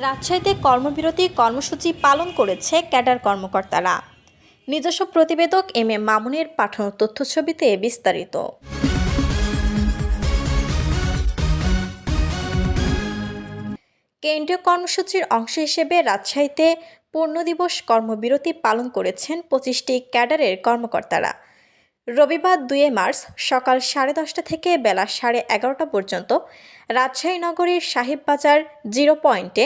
রাজশাহীতে কর্মবিরতি কর্মসূচি পালন করেছে ক্যাডার কর্মকর্তারা। নিজস্ব প্রতিবেদক এম এ মামুনের পাঠানো তথ্যছবিতে বিস্তারিত। কেন্দ্রীয় কর্মসূচির অংশ হিসেবে রাজশাহীতে পূর্ণ দিবস কর্মবিরতি পালন করেছেন পঁচিশটি ক্যাডারের কর্মকর্তারা। রবিবার দুয়ে মার্চ সকাল সাড়ে দশটা থেকে বেলা সাড়ে এগারোটা পর্যন্ত রাজশাহী নগরীর সাহেববাজার জিরো পয়েন্টে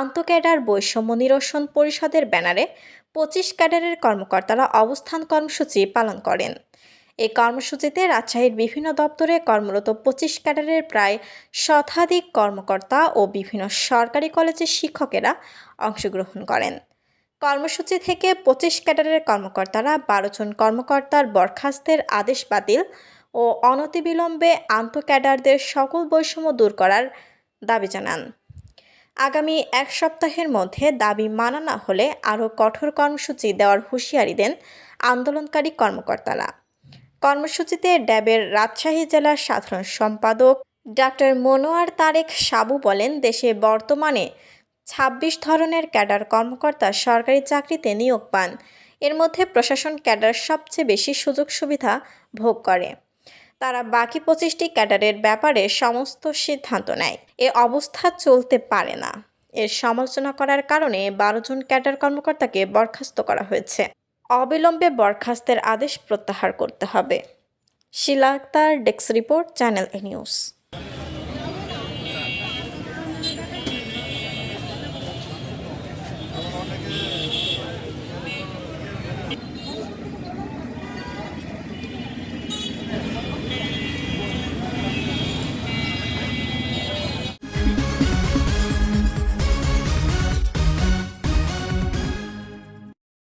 আন্তঃক্যাডার বৈষম্য নিরসন পরিষদের ব্যানারে পঁচিশ ক্যাডারের কর্মকর্তারা অবস্থান কর্মসূচি পালন করেন। এই কর্মসূচিতে রাজশাহীর বিভিন্ন দপ্তরে কর্মরত পঁচিশ ক্যাডারের প্রায় শতাধিক কর্মকর্তা ও বিভিন্ন সরকারি কলেজের শিক্ষকেরা অংশগ্রহণ করেন। কর্মসূচি থেকে পঁচিশ ক্যাডারের কর্মকর্তারা বারো জন কর্মকর্তার বরখাস্তের আদেশ বাতিল ও অনতিবিলম্বে আন্ত ক্যাডারদের সকল বৈষম্য দূর করার দাবি জানান। আগামী এক সপ্তাহের মধ্যে দাবি মানা না হলে আরও কঠোর কর্মসূচি দেওয়ার হুঁশিয়ারি দেন আন্দোলনকারী কর্মকর্তারা। কর্মসূচিতে ড্যাবের রাজশাহী জেলার সাধারণ সম্পাদক ডাক্তার মনোয়ার তারেক সাবু বলেন, দেশে বর্তমানে ছাব্বিশ ধরনের ক্যাডার কর্মকর্তা সরকারি চাকরিতে নিয়োগ পান। এর মধ্যে প্রশাসন ক্যাডার সবচেয়ে বেশি সুযোগ সুবিধা ভোগ করে। তারা বাকি পঁচিশটি ক্যাডারের ব্যাপারে সমস্ত সিদ্ধান্ত নেয়। এ অবস্থা চলতে পারে না। এর সমালোচনা করার কারণে বারো জন ক্যাডার কর্মকর্তাকে বরখাস্ত করা হয়েছে। অবিলম্বে বরখাস্তের আদেশ প্রত্যাহার করতে হবে। Shila Akter desk report, channel A news. Yeah.